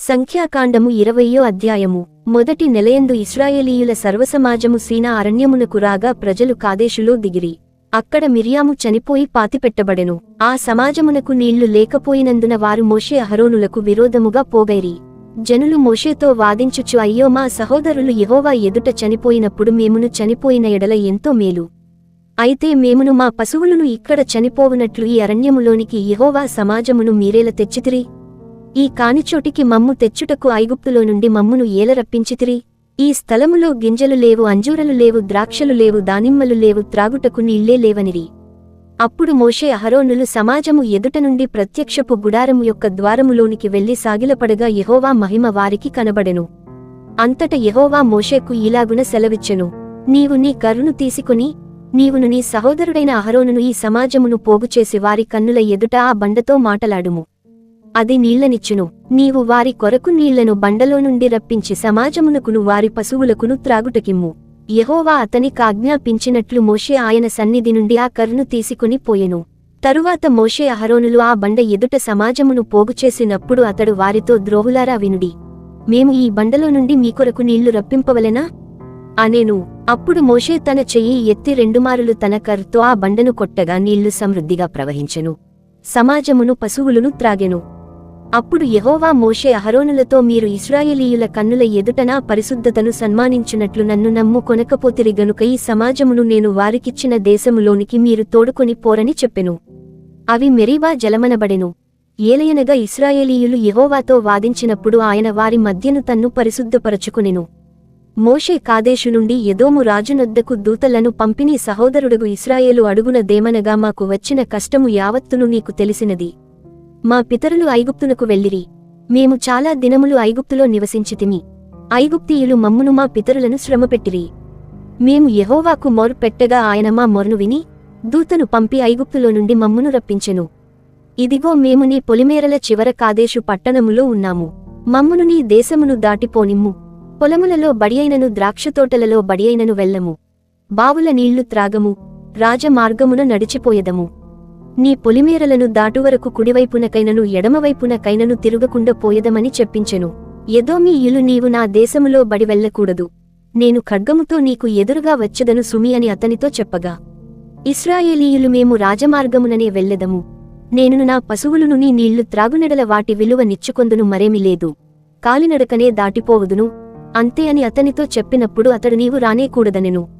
సంఖ్యాకాండము ఇరవయ్యో అధ్యాయము. మొదటి నెలయందు ఇస్రాయేలీయుల సర్వసమాజము సీనా అరణ్యమునకు రాగా ప్రజలు కాదేశులో దిగిరి. అక్కడ మిరియాము చనిపోయి పాతిపెట్టబడెను. ఆ సమాజమునకు నీళ్ళు లేకపోయినందున వారు మోషే అహరోనులకు విరోధముగా పోగైరి. జనులు మోషేతో వాదించుచు అయ్యో మా సహోదరులు యహోవా ఎదుట చనిపోయినప్పుడు మేమును చనిపోయిన ఎడల ఎంతో మేలు. అయితే మేమును మా పశువులను ఇక్కడ చనిపోవునట్లు ఈ అరణ్యములోనికి యహోవా సమాజమును మీరేల తెచ్చితిరి? ఈ కానిచోటికి మమ్ము తెచ్చుటకు ఐగుప్తులో నుండి మమ్మును ఏల రప్పించితిరి ఈ స్థలములో గింజలు లేవు అంజూరలు లేవు ద్రాక్షలు లేవు దానిమ్మలు లేవు త్రాగుటకు నీళ్ళే లేవనిరి. అప్పుడు మోషే అహరోనులు సమాజము ఎదుట నుండి ప్రత్యక్షపు గుడారము యొక్క ద్వారములోనికి వెళ్ళి సాగిలపడగా యహోవా మహిమ వారికి కనబడెను. అంతట యహోవా మోషేకు ఇలాగున సెలవిచ్చెను. నీవు నీ కరును తీసుకుని నీవును నీ సహోదరుడైన అహరోనును ఈ సమాజమును పోగుచేసి వారి కన్నుల ఎదుట ఆ బండతో మాటలాడుము. అది నీళ్ళనిచ్చును. నీవు వారి కొరకు నీళ్ళను బండలో నుండి రప్పించి సమాజమునకును వారి పశువులకును త్రాగుటకిమ్ము. యహోవా అతనికి ఆజ్ఞాపించినట్లు మోషే ఆయన సన్నిధి నుండి ఆ కర్రును తీసుకుని పోయెను. తరువాత మోషే అహరోనులు ఆ బండ ఎదుట సమాజమును పోగుచేసినప్పుడు అతడు వారితో ద్రోహులారా వినుడి. మేము ఈ బండలో నుండి మీ కొరకు నీళ్ళు రప్పింపవలెనా? అనేను. అప్పుడు మోషే తన చెయ్యి ఎత్తి రెండుమారులు తన కర్తో ఆ బండను కొట్టగా నీళ్ళు సమృద్ధిగా ప్రవహించెను. సమాజమును పశువులను త్రాగెను. అప్పుడు యహోవా మోషే అహరోనులతో మీరు ఇస్రాయేలీయుల కన్నుల ఎదుటనా పరిశుద్ధతను సన్మానించినట్లు నన్ను నమ్ము కొనకపోతిరి గనుక ఈ సమాజమును నేను వారికిచ్చిన దేశములోనికి మీరు తోడుకొని పోరని చెప్పెను. అవి మెరీబా జలమనబడెను. ఏలయనగా ఇస్రాయేలీయులు యహోవాతో వాదించినప్పుడు ఆయన వారి మధ్యను తన్ను పరిశుద్ధపరచుకునెను. మోషే కాదేశు నుండి ఎదోము రాజునొద్దకు దూతలను పంపిణీ సహోదరుడుగు ఇస్రాయేలు అడుగున దేమనగా మాకు వచ్చిన కష్టము యావత్తును నీకు తెలిసినది. మా పితరులు ఐగుప్తునకు వెళ్ళిరి. మేము చాలా దినములు ఐగుప్తులో నివసించితిమి. ఐగుప్తీయులు మమ్మును మా పితరులను శ్రమపెట్టిరి. మేము యహోవాకు మొరు పెట్టగా ఆయన మా మొరను విని దూతను పంపి ఐగుప్తులో నుండి మమ్మును రప్పించెను. ఇదిగో మేము నీ పొలిమేరల చివర కాదేశు పట్టణములో ఉన్నాము. మమ్మును నీ దేశమును దాటిపోనిమ్ము. పొలములలో బడియైనను ద్రాక్షతోటలలో బడియైనను వెళ్ళము. బావుల నీళ్ళు త్రాగము. రాజమార్గమున నడిచిపోయదము. నీ పొలిమేరలను దాటువరకు కుడివైపునకైనను ఎడమవైపునకైనను తిరుగకుండా పోయదమని చెప్పించెను. ఎదోమీయులు నీవు నా దేశములో బడి వెళ్ళకూడదు నేను ఖడ్గముతో నీకు ఎదురుగా వచ్చదను సుమి అని అతనితో చెప్పగా. ఇస్రాయేలీయులు మేము రాజమార్గముననే వెళ్ళెదము. నేను నా పశువులను నీ నీళ్ళు త్రాగునెడల వాటి విలువ నిచ్చుకొందును మరేమి లేదు. కాలినడకనే దాటిపోవుదును. అంతే అని అతనితో చెప్పినప్పుడు అతడు నీవు రానేకూడదనెను.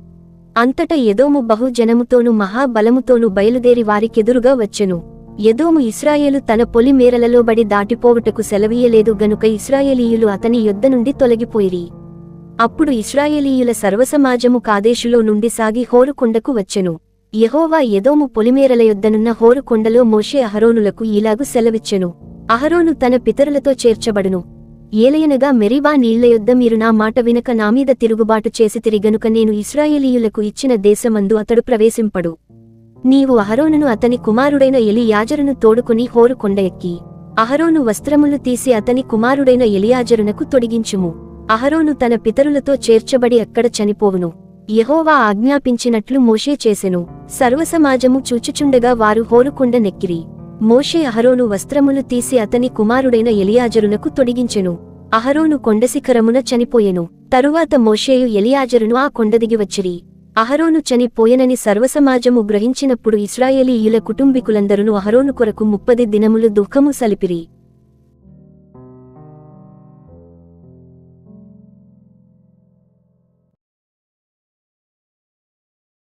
అంతట ఎదోము బహుజనముతోను మహాబలముతోను బయలుదేరి వారికెదురుగా వచ్చెను. ఎదోము ఇస్రాయేలు తన పొలి మేరలలో బడి దాటిపోవుటకు సెలవీయలేదు గనుక ఇస్రాయేలీయులు అతని యొద్ద నుండి తొలగిపోయిరి. అప్పుడు ఇస్రాయేలీయుల సర్వసమాజము కాదేశులో నుండి సాగి హోరుకొండకు వచ్చెను. యహోవా ఎదోము పొలిమేరల యొద్దనున్న హోరుకొండలో మోషే అహరోనులకు ఇలాగు సెలవిచ్చెను. అహరోను తన పితరులతో చేర్చబడును. ఏలయనగా మెరీబా నీళ్ళ యొద్ద మీరు నా మాట వినక నామీద తిరుగుబాటు చేసి తిరిగనుక నేను ఇస్రాయేలీయులకు ఇచ్చిన దేశమందు అతడు ప్రవేశింపడు. నీవు అహరోనును అతని కుమారుడైన ఎలియాజరును తోడుకుని హోరు కొండ ఎక్కి అహరోను వస్త్రములు తీసి అతని కుమారుడైన ఎలియాజరునకు తొడిగించుము. అహరోను తన పితరులతో చేర్చబడి అక్కడ చనిపోవును? యహోవా ఆజ్ఞాపించినట్లు మోషే చేసెను. సర్వసమాజము చూచుచుండగా వారు హోరుకుండ నెక్కిరి. మోషే అహరోను వస్త్రములు తీసి అతని కుమారుడైన ఎలియాజరునకు తొడిగించెను. అహరోను కొండశిఖరమున చనిపోయెను. తరువాత మోషేయు ఎలియాజరును ఆ కొండదిగి వచ్చిరి. అహరోను చనిపోయెనని సర్వసమాజము గ్రహించినప్పుడు ఇస్రాయేలీయుల కుటుంబీకులందరూ అహరోను కొరకు ముప్పది దినములు దుఃఖము సలిపిరి.